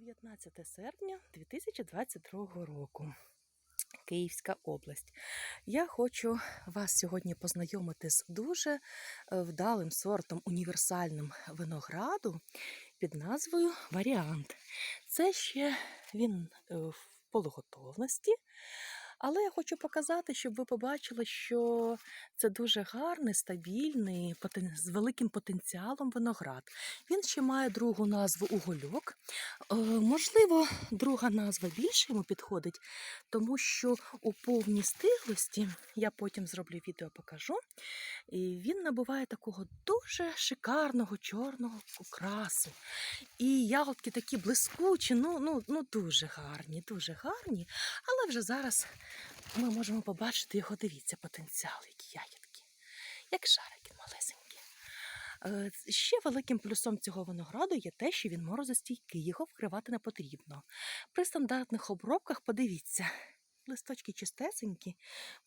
19 серпня 2022 року. Київська область. Я хочу вас сьогодні познайомити з дуже е, вдалим сортом універсальним винограду під назвою Варіант. Це ще він е, в полуготовності. Але я хочу показати, щоб ви побачили, що це дуже гарний, стабільний, з великим потенціалом виноград. Він ще має другу назву угольок. Е, можливо, друга назва більше йому підходить, тому що у повній стиглості, я потім зроблю відео, покажу, і він набуває такого дуже шикарного чорного окрасу. І ягодки такі блискучі, ну, ну, ну дуже гарні, дуже гарні. Але вже зараз ми можемо побачити його, дивіться, потенціал, які ягідки, як шарики малесенькі. Е, Ще великим плюсом цього винограду є те, що він морозостійкий, його вкривати не потрібно. При стандартних обробках, подивіться, листочки чистесенькі,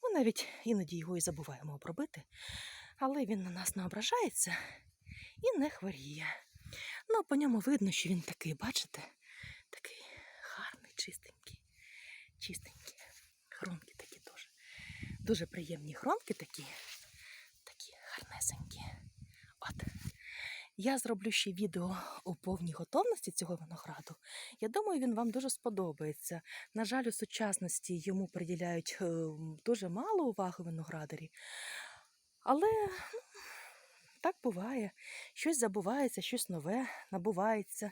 ми навіть іноді його і забуваємо обробити, але він на нас не ображається і не хворіє. Ну, по ньому видно, що він такий, бачите, такий гарний, чистенький, чистенький. Хромки такі дуже. Дуже приємні хромки такі, такі гарнесенькі. От. Я зроблю ще відео у повній готовності цього винограду. Я думаю, він вам дуже сподобається. На жаль, у сучасності йому приділяють е, дуже мало уваги виноградарі. Але ну, так буває. Щось забувається, щось нове набувається.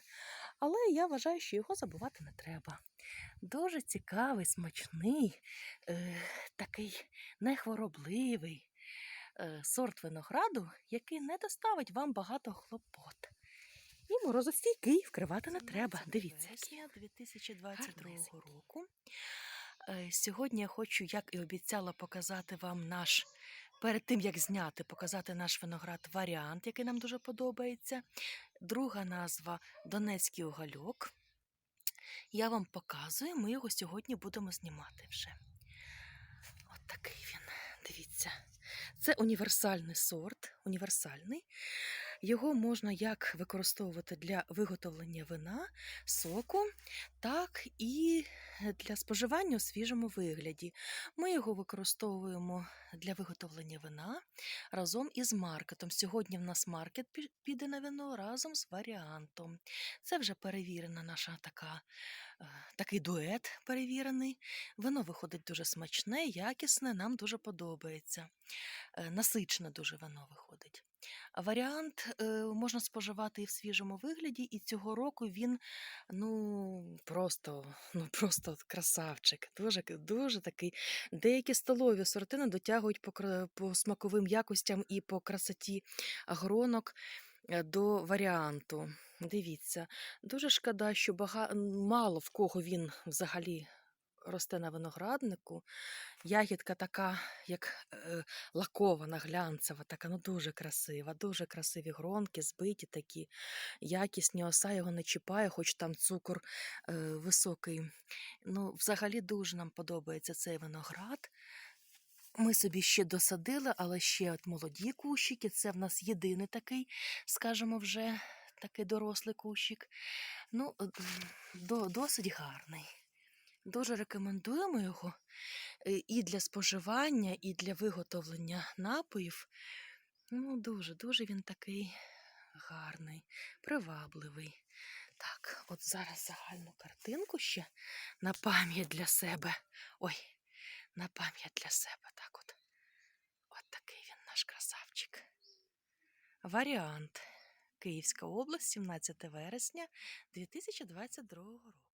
Але я вважаю, що його забувати не треба. Дуже цікавий, смачний, е, такий нехворобливий е, сорт винограду, який не доставить вам багато хлопот. І морозостійкий вкривати не треба. Дивіться. 2022 року. Е, Сьогодні я хочу, як і обіцяла, показати вам наш. Перед тим як зняти, показати наш виноград варіант, який нам дуже подобається. Друга назва Донецький угольок. Я вам показую, ми його сьогодні будемо знімати вже. От такий він. Дивіться. Це універсальний сорт, універсальний. Його можна як використовувати для виготовлення вина, соку, так і для споживання у свіжому вигляді. Ми його використовуємо для виготовлення вина разом із маркетом. Сьогодні в нас маркет піде на вино разом з варіантом. Це вже перевірена наша така, е, такий дует перевірений. Вино виходить дуже смачне, якісне, нам дуже подобається. Е, Насичне дуже вино виходить. Варіант е, можна споживати і в свіжому вигляді, і цього року він ну просто, ну просто красавчик. Дуже, дуже такий. Деякі столові сорти не дотягують по, по смаковим якостям і по красоті гронок е, до варіанту. Дивіться, дуже шкода, що бага... мало в кого він взагалі росте на винограднику. Ягідка така, як е, лакована, глянцева, така ну дуже красива, дуже красиві гронки, збиті такі, якісні, оса його не чіпає, хоч там цукор е, високий. Ну, взагалі дуже нам подобається цей виноград. Ми собі ще досадили, але ще от молоді кущики. Це в нас єдиний такий, скажімо, вже такий дорослий кущик. Ну, до, досить гарний. Дуже рекомендуємо його е, і для споживання, і для виготовлення напоїв. Ну, дуже, дуже він такий гарний, привабливий. Так, от зараз загальну картинку ще на пам'ять для себе. Ой, на пам'ять для себе. Так от. От такий він наш красавчик. Варіант. Київська область, 17 вересня 2022 року.